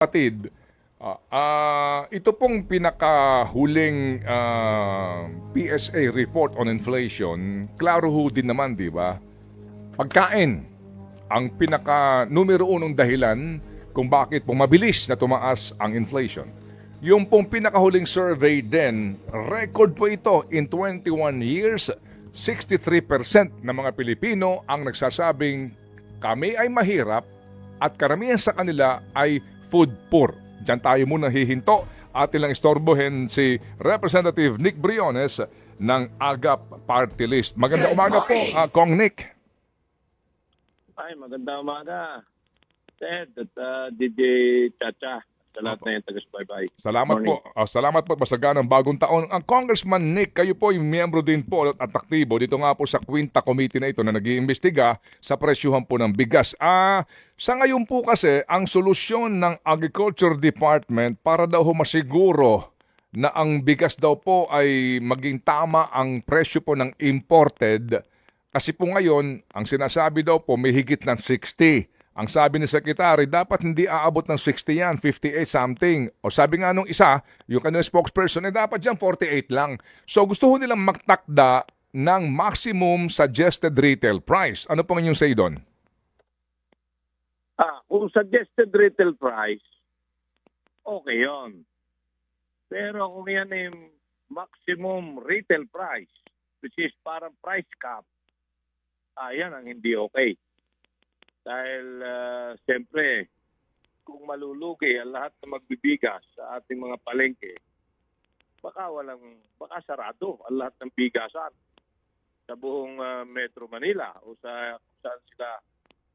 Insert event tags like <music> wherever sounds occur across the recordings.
Kapatid, ah, ah, ito pong pinakahuling ah, PSA report on inflation, klaro ho din naman, di ba? Pagkain, ang pinaka numero unong dahilan kung bakit po mabilis na tumaas ang inflation. Yung pong pinakahuling survey din, record po ito in 21 years, 63% ng mga Pilipino ang nagsasabing kami ay mahirap at karamihan sa kanila ay food poor. Diyan tayo muna hihinto at ilang istorbohin si Representative Nick Briones ng AGAP Party List. Maganda umaga po, ah, Kong Nick. Ay, maganda umaga. Ted at uh, DJ Chacha. Sa lahat na yung taga-subaybay. Salamat Morning. po. Ah, salamat po masaganang bagong taon. Ang Congressman Nick, kayo po yung miyembro din po at aktibo dito nga po sa Quinta Committee na ito na nag-iimbestiga sa presyuhan po ng bigas. Ah, sa ngayon po kasi, ang solusyon ng Agriculture Department para daw masiguro na ang bigas daw po ay maging tama ang presyo po ng imported. Kasi po ngayon, ang sinasabi daw po may higit ng 60. Ang sabi ni Secretary, dapat hindi aabot ng 60 yan, 58 something. O sabi nga nung isa, yung kanyang spokesperson, eh dapat yan 48 lang. So gusto ho nilang magtakda ng maximum suggested retail price. Ano pong inyong say doon? Ah, kung suggested retail price, okay yon. Pero kung yan yung maximum retail price, which is parang price cap, ah, yan ang hindi okay. Dahil, uh, siyempre, kung malulugi ang lahat ng magbibigas sa ating mga palengke, baka walang, baka sarado ang lahat ng bigasan sa buong ah, Metro Manila o sa saan sila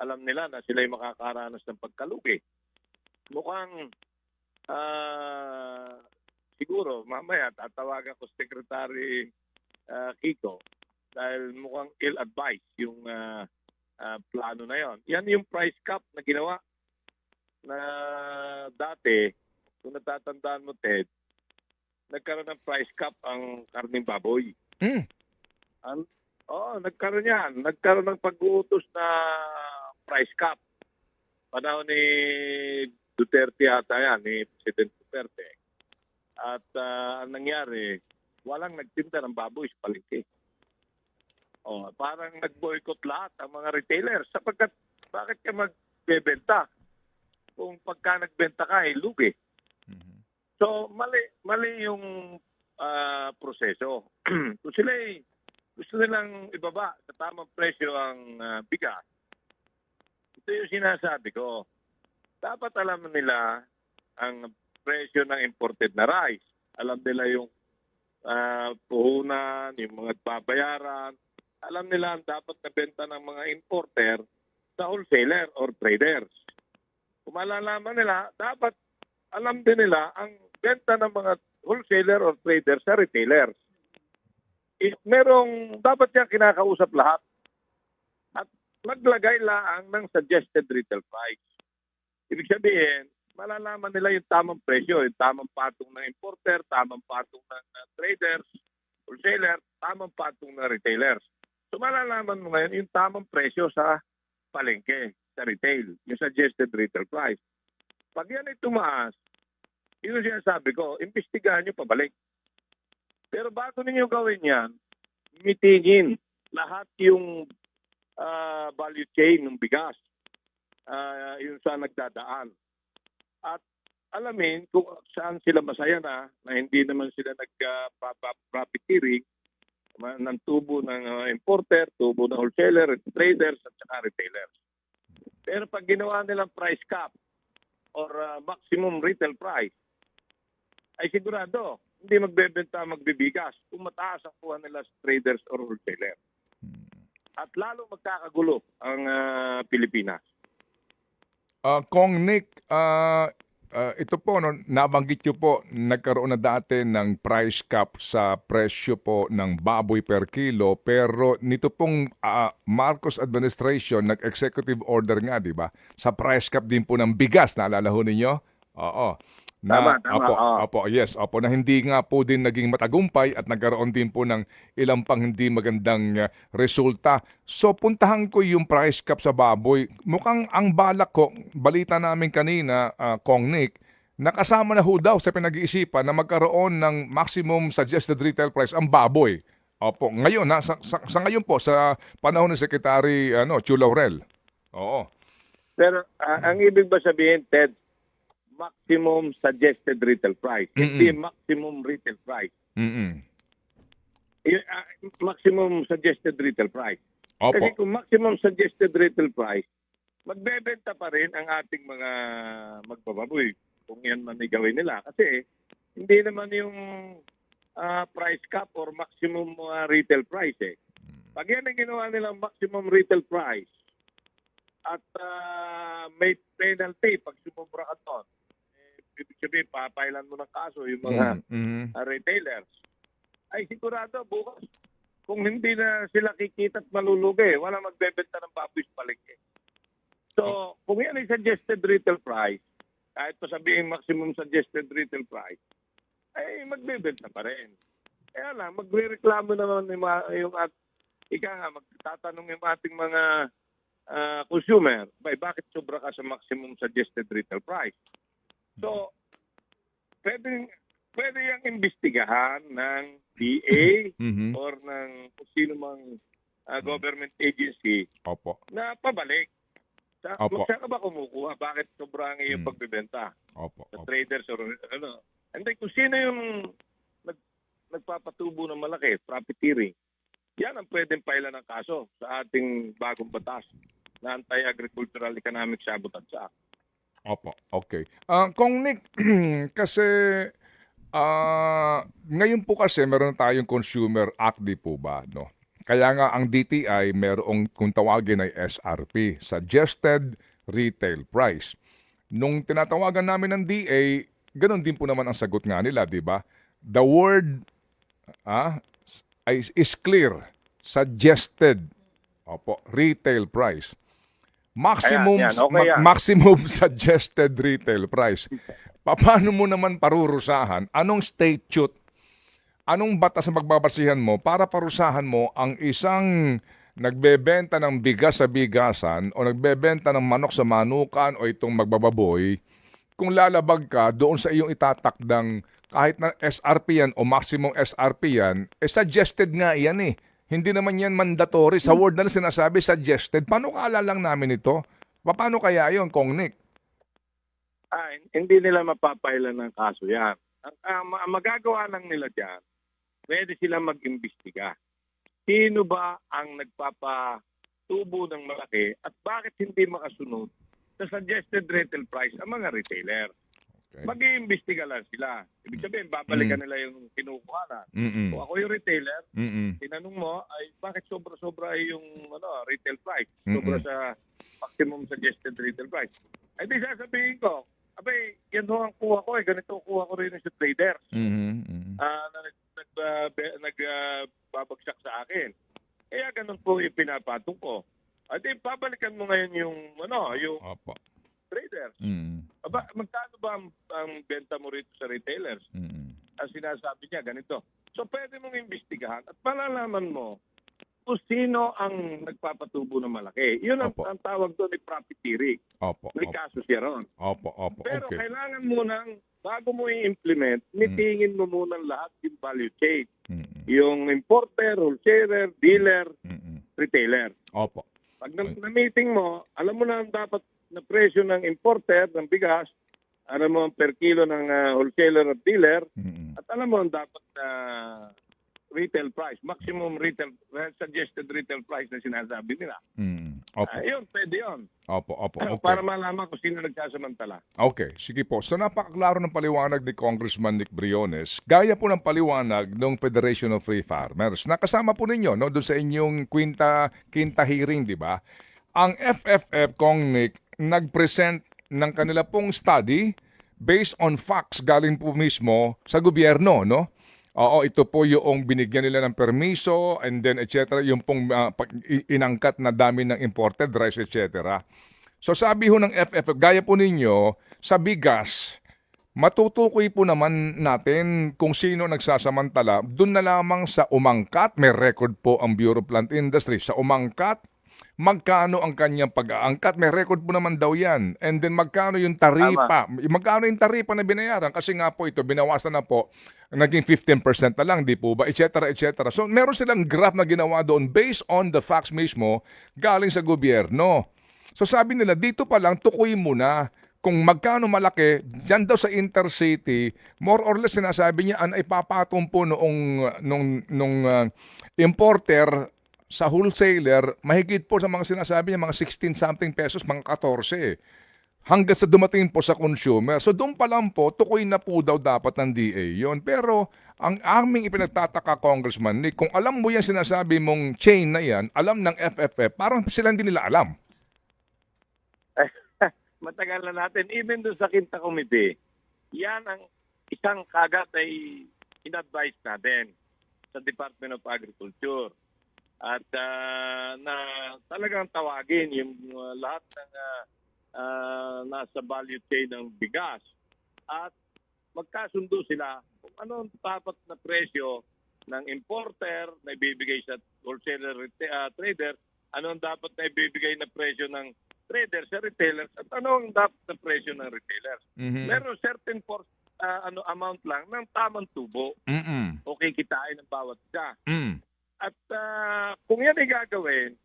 alam nila na sila ay makakaranas ng pagkalugi. Mukhang ah, siguro mamaya tatawagan ko Secretary ah, Kiko dahil mukhang ill-advised yung ah, ah, plano na yon. Yan yung price cap na ginawa na dati, kung natatandaan mo Ted, nagkaroon ng price cap ang karning baboy. Mm. Ang, oo, nagkaroon yan. Nagkaroon ng pag-uutos na price cap. Panahon ni Duterte ata yan, ni President Duterte. At ah, ang nangyari, walang nagtinda ng baboy sa palengke. Parang nag-boycott lahat ang mga retailers sapagkat bakit ka magbebenta kung pagka nagbenta ka ay lugi. So mali mali yung ah, proseso. <clears throat> Kung sila ay gusto nilang ibaba sa tamang presyo ang ah, bigas, ito yung sinasabi ko. Dapat alam nila ang presyo ng imported na rice. Alam nila yung ah, puhunan, yung mga babayaran. Alam nila ang dapat na benta ng mga importer sa wholesaler or traders. Kung malalaman nila, dapat alam din nila ang benta ng mga wholesaler or traders sa retailers. Eh, merong, dapat yan kinakausap lahat. At maglagay lang ng suggested retail price. Ibig sabihin, malalaman nila yung tamang presyo, yung tamang patong ng importer, tamang patong ng uh, traders, wholesaler, tamang patong ng retailers. So malalaman mo ngayon yung tamang presyo sa palengke, sa retail, yung suggested retail price. Pag yan ay tumaas, yun yung sinasabi ko, imbestigahan nyo pabalik. Pero bago ninyo gawin yan, mitigin lahat yung ah, value chain ng bigas. Ah, yung saan nagdadaan. At alamin kung saan sila masaya na, na hindi naman sila nag-profiteering ng tubo ng ah, importer, tubo ng wholesaler, traders, at saka retailers. Pero pag ginawa nilang price cap or ah, maximum retail price, ay sigurado hindi magbebenta magbibigas kung mataas ang kuha nila sa traders or wholesaler. At lalo magkakagulo ang ah, Pilipinas. Ah, Kong Nick, ah, ah, ito po, no, nabanggit nyo po, nagkaroon na dati ng price cap sa presyo po ng baboy per kilo, pero nito pong ah, Marcos administration, nag-executive order nga, di ba? Sa price cap din po ng bigas, naalala ho ninyo? Oo. Tama, tama, Opo, oo. opo, yes, opo, na hindi nga po din naging matagumpay at nagkaroon din po ng ilang pang hindi magandang uh, resulta. So puntahan ko yung price cap sa baboy. Mukhang ang balak ko, balita namin kanina, uh, Kong Nick, nakasama na ho daw sa pinag-iisipan na magkaroon ng maximum suggested retail price ang baboy. Opo, ngayon na sa, sa, sa ngayon po sa panahon ni Secretary ano, Chu Laurel. Oo. Pero ah, ang ibig ba sabihin, Ted, maximum suggested retail price, hindi maximum retail price. Mm. Y- ah, maximum suggested retail price. Opo. Kasi kung maximum suggested retail price, magbebenta pa rin ang ating mga magbababoy kung yan man ay gawin nila. Kasi hindi naman yung ah, price cap or maximum ah, retail price eh. Pag yan ang ginawa nilang maximum retail price at ah, may penalty pag sumubra ka doon, ibig sabihin, papailan mo ng kaso yung mga Mm, mhm. uh, retailers, ay sigurado bukas kung hindi na sila kikita at malulugi, wala magbebenta ng baboy sa palengke. So, kung yan ay suggested retail price, kahit pa sabihin maximum suggested retail price, ay magbebenta pa rin. Kaya lang, magre-reklamo naman yung, at, ika nga, magtatanong yung ating mga ah, consumer, bay, bakit sobra ka sa maximum suggested retail price? So, pwede, pwede yung imbestigahan ng DA <laughs> Mhm. or ng kung sino mang ah, government agency Opo. na pabalik. Sa, Opo. saan ka ba kumukuha? Bakit sobra ang iyong Hmm. pagbebenta? Opo. Sa opo. traders or ano? And then, kung sino yung nag, nagpapatubo ng malaki, profiteering, yan ang pwedeng pailan ng kaso sa ating bagong batas na Anti-Agricultural Economic Sabotage Act. Opo. Okay. Ah, Kong Nick, <clears throat> kasi ah, ngayon po kasi meron tayong Consumer Act di po ba, no? Kaya nga ang DTI merong kung tawagin ay SRP, Suggested Retail Price. Nung tinatawagan namin ng DA, ganun din po naman ang sagot nga nila, di ba? The word ah, is, is clear. Suggested. Opo, retail price. Maximum Ayan, yan. Okay ma- yan. maximum <laughs> suggested retail price. Paano mo naman parurusahan? Anong statute? Anong batas ang magbabasihan mo para parusahan mo ang isang nagbebenta ng bigas sa bigasan o nagbebenta ng manok sa manukan o itong magbababoy kung lalabag ka doon sa iyong itatakdang kahit na SRP yan o maximum SRP yan, eh suggested nga yan eh. Hindi naman yan mandatory. Sa word na sinasabi, suggested. Paano kaala lang namin ito? Paano kaya yon Kong Nick? Ah, hindi nila mapapailan ng kaso yan. Ang, ang magagawa lang nila dyan, pwede sila mag-imbestiga. Sino ba ang nagpapatubo ng malaki at bakit hindi makasunod sa suggested retail price ang mga retailer? Okay. Mag-iimbestiga lang sila. Ibig sabihin, babalikan nila yung kinukuha na. Mm-mm. Kung ako yung retailer, Mm-mm. tinanong mo, ay bakit sobra-sobra yung ano, retail price? Sobra Mm-mm. sa maximum suggested retail price. Ay di sasabihin ko, abay, yan ho ang kuha ko eh, ganito ang kuha ko rin sa traders Mhm, mhm. ah, na nag, nag, babagsak sa akin. Kaya ganun po yung pinapatong ko. At di, babalikan mo ngayon yung, ano, yung Opo. Traders. Mm, Aba, magkano ba ang, ang benta mo rito sa retailers? mm. ang sinasabi niya, ganito. So pwede mong imbestigahan at malalaman mo kung sino ang nagpapatubo ng malaki. Yun ang, Opo. ang tawag doon ni profiteering. Opo. May Opo. kaso siya ron. Opo. Opo. Pero Okay. kailangan mo nang, bago mo i-implement, nitingin mo muna lahat yung value chain. Mm-mm. Yung importer, wholesaler, dealer, Mm-mm. retailer. Opo. Pag na- na-meeting mo, alam mo na ang dapat na presyo ng importer ng bigas, alam mo ang per kilo ng ah, wholesaler at dealer, Mm-mm. at alam mo ang dapat na retail price, maximum retail, suggested retail price na sinasabi nila. Mm. Opo. Ah, yun, pwede yun. Opo. Opo. Okay. Para malaman kung sino nagsasamantala. Okay, sige po. So napakaklaro ng paliwanag ni Congressman Nick Briones. Gaya po ng paliwanag ng Federation of Free Farmers. Nakasama po ninyo no, doon sa inyong quinta, quinta hearing, di ba? Ang FFF, Kong Nick, nag-present ng kanila pong study based on facts galing po mismo sa gobyerno, no? Oo, ito po yung binigyan nila ng permiso and then etc. Yung pong i- inangkat na dami ng imported rice etc. So sabi ho ng FFF, gaya po ninyo, sa bigas, matutukoy po naman natin kung sino nagsasamantala. Doon na lamang sa umangkat, may record po ang Bureau Plant Industry. Sa umangkat, magkano ang kanyang pag-aangkat? May record po naman daw yan. And then magkano yung taripa? Magkano yung taripa na binayaran? Kasi nga po ito, binawasan na po, naging 15% na lang, di po ba? Et cetera, et cetera. So meron silang graph na ginawa doon based on the facts mismo galing sa gobyerno. So sabi nila, dito pa lang, tukuyin mo na kung magkano malaki, dyan daw sa intercity, more or less sinasabi niya, an ipapatong po noong, nung, nung uh, importer sa wholesaler, mahigit po sa mga sinasabi niya, mga 16 something pesos, mga 14 hanggang sa dumating po sa consumer. So doon pa lang po, tukoy na po daw dapat ng DA yon. Pero ang aming ipinagtataka, Congressman Nick, kung alam mo yan sinasabi mong chain na yan, alam ng FFF, parang sila hindi nila alam. <laughs> Matagal na natin. Even doon sa Quinta Committee, yan ang isang kagat ay in-advise natin sa Department of Agriculture. At ah, na talagang tawagin yung ah, lahat ng ah, ah, nasa value chain ng bigas at magkasundo sila kung ano ang dapat na presyo ng importer na ibibigay sa wholesaler ah, trader, ano ang dapat na ibibigay na presyo ng trader sa retailers at ano ang dapat na presyo ng retailers. Mhm. Meron certain for, ah, ano amount lang ng tamang tubo Mm-mm. o kikitain ng bawat isa. Mm. At ah, kung yan ay gagawin,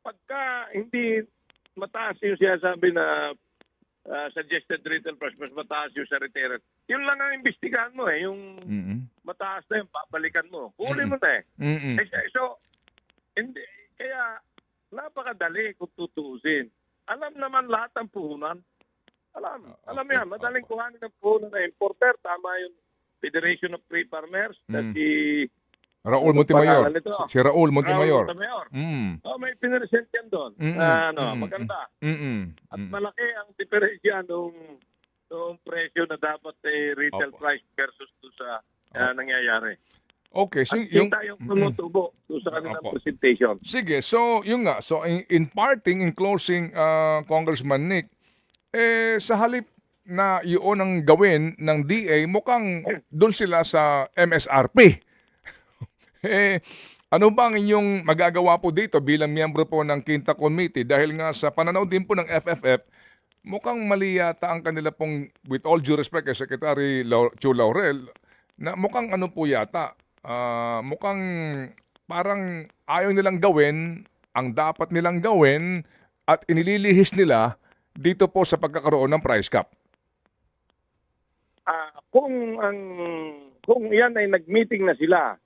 pagka hindi mataas yung sinasabi na ah, suggested retail price, mas mataas yung sa retailer, yun lang ang imbestigahan mo eh, yung Mm-mm. mataas na yung babalikan mo. Huli mo na eh. Mm-mm. Eh, So, hindi, kaya napakadali kung tutuusin. Alam naman lahat ng puhunan. Alam. Ah, Alam okay. yan. Madaling kuhanin ng puhunan na importer. Tama yung Federation of Free Farmers na Mm. si Raul Montemayor. Si, Raul Montemayor. Raul Montemayor. Mm. Oh, may pinresent yan doon. Mm-mm. Na, ano, Mm-mm. maganda. Mm-mm. At Mm. malaki ang diferensya nung, nung presyo na dapat eh, retail Opo. price versus doon sa ah, nangyayari. Okay, so At yung Mm-mm. tumutubo doon sa kanilang Opo. presentation. Sige, so yung nga, so in, in parting, in closing, uh, Congressman Nick, eh sa halip na yun ang gawin ng DA, mukhang <clears throat> doon sila sa MSRP. Eh, ano ba ang inyong magagawa po dito bilang miyembro po ng Quinta Committee? Dahil nga sa pananaw din po ng FFF, mukhang mali yata ang kanila pong, with all due respect kay Secretary Chu Laurel, na mukhang ano po yata, ah, mukhang parang ayaw nilang gawin ang dapat nilang gawin at inililihis nila dito po sa pagkakaroon ng price cap. Ah, kung ang kung yan ay nag-meeting na sila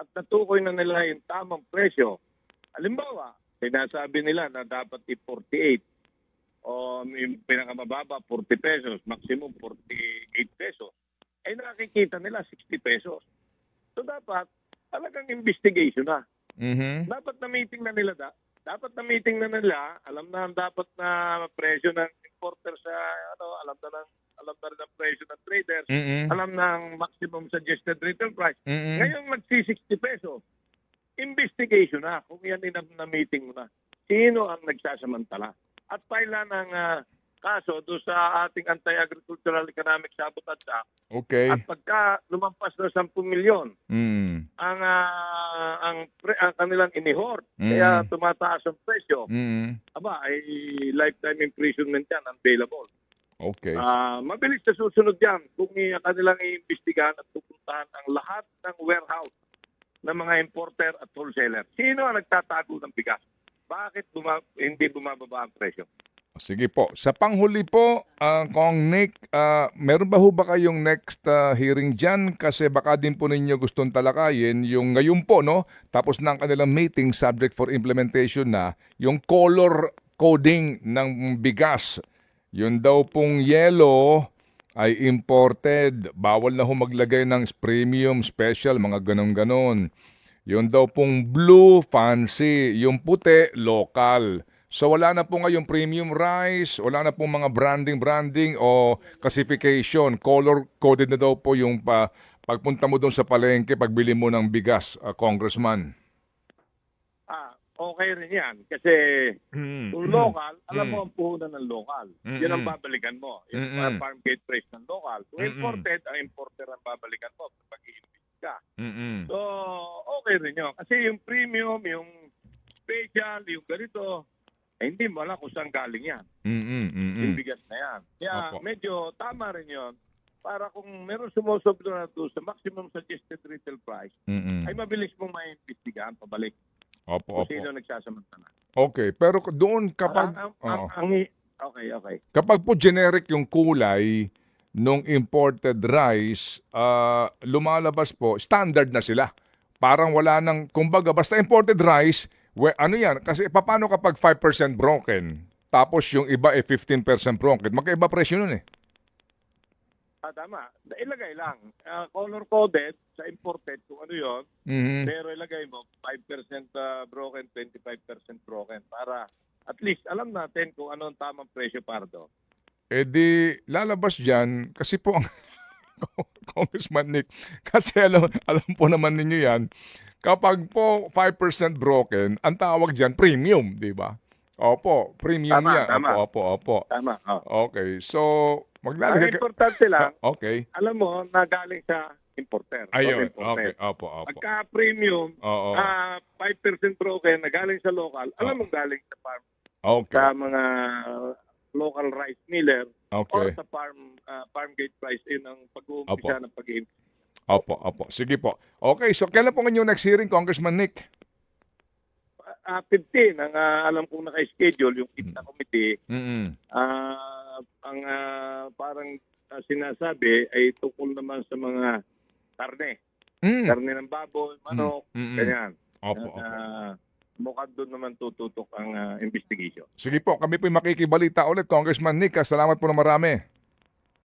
at natukoy na nila yung tamang presyo, halimbawa, sinasabi nila na dapat i-48 o yung pinakamababa 40 pesos, maximum 48 pesos, ay nakikita nila 60 pesos. So dapat talagang investigation na. Mhm. Dapat na meeting na nila da. Dapat na meeting na nila, alam na ang dapat na presyo ng importer sa ano, alam na ng alam na rin ang presyo ng traders, Mhm. alam na ang maximum suggested retail price. Mhm. Ngayon magsi-60 pesos. Investigation na kung yan din na meeting mo na. Sino ang nagsasamantala? At paila ng ah, kaso do sa ating Anti-Agricultural Economic Sabotage Act. Okay. At pagka lumampas na 10 milyon, Mm. ang ah, ang, pre, ang kanilang inihort. Mm. Kaya tumataas ang presyo. Mm. Aba, ay lifetime imprisonment yan, available. Okay. Ah, mabilis na susunod yan kung kanilang iimbestigahan at pupuntahan ang lahat ng warehouse ng mga importer at wholesaler. Sino ang nagtatago ng bigas? Bakit buma- hindi bumababa ang presyo? Sige po. Sa panghuli po, ah, Kong Nick, ah, meron ba ho ba kayong next ah, hearing dyan? Kasi baka din po ninyo gustong talakayin yung ngayon po, no? Tapos na ang kanilang meeting subject for implementation na yung color coding ng bigas. Yun daw pong yellow ay imported. Bawal na ho maglagay ng premium, special, mga ganon-ganon. Yun daw pong blue, fancy. Yung puti, local. So wala na po ngayong premium rice, wala na pong mga branding-branding o classification. Color-coded na daw po yung pa, pagpunta mo doon sa palengke, pagbili mo ng bigas, ah, congressman. Okay rin yan. Kasi Mm. kung local, alam Mm. mo ang puhunan ng local. Mm-mm. Yun ang babalikan mo. Yung Mm-mm. farm- farm gate price ng local. Kung Mm-mm. imported, ang importer ang babalikan mo pag i-invest ka. Mm-mm. So, okay rin yun. Kasi yung premium, yung special, yung ganito, eh, hindi mo alam kung saan galing yan. Mm-mm. Mm-mm. Yung bigas na yan. Kaya Opo. medyo tama rin yun. Para kung meron sumusobra na doon sa maximum suggested retail price, Mm-mm. ay mabilis mong maiimbestigahan pabalik Opo, kung opo. sino nagsasamantala. Okay, pero doon kapag Ang- ang- Oo. ang- ang- okay, okay. kapag po generic yung kulay nung imported rice, ah, lumalabas po standard na sila. Parang wala nang kumbaga basta imported rice, we, ano yan? Kasi paano kapag 5% broken? Tapos yung iba ay 15% broken. Magkaiba presyo nun eh. Ah, tama. Ilagay lang. Ah, color-coded sa imported kung ano yon Mhm. pero ilagay mo 5% ah, broken, 25% broken para at least alam natin kung ano ang tamang presyo para doon. Eh di lalabas dyan kasi po ang <laughs> Congressman Nick, kasi alam, alam po naman ninyo yan, kapag po 5% broken, ang tawag dyan premium, di ba? Opo, premium Tama, yan. tama. Opo, opo, opo. Tama. Oh. Okay, so Ang maglalagay ka... importante lang, <laughs> Okay. alam mo, na galing sa importer. Ayun, importer. okay. Opo, opo. Pagka premium, Oo. ah 5% broken na galing sa local, alam mo galing sa farm, Okay, sa mga local rice miller or okay. sa farm ah, farm gate price yun ang pag-uumpisa ng pag Opo, opo. Sige po. Okay, so kailan po inyong next hearing, Congressman Nick? Ah, 15 ang ah, alam kong naka-schedule yung IPTA committee Mm-mm. ah, ang ah, parang ah, sinasabi ay tungkol naman sa mga karne. Mm. Karne ng baboy, manok, Mm-mm. ganyan. Opo, opo. Ah, mukhang doon naman tututok ang ah, investigation. Sige po, kami po makikibalita ulit, Congressman Nick. Salamat po na marami.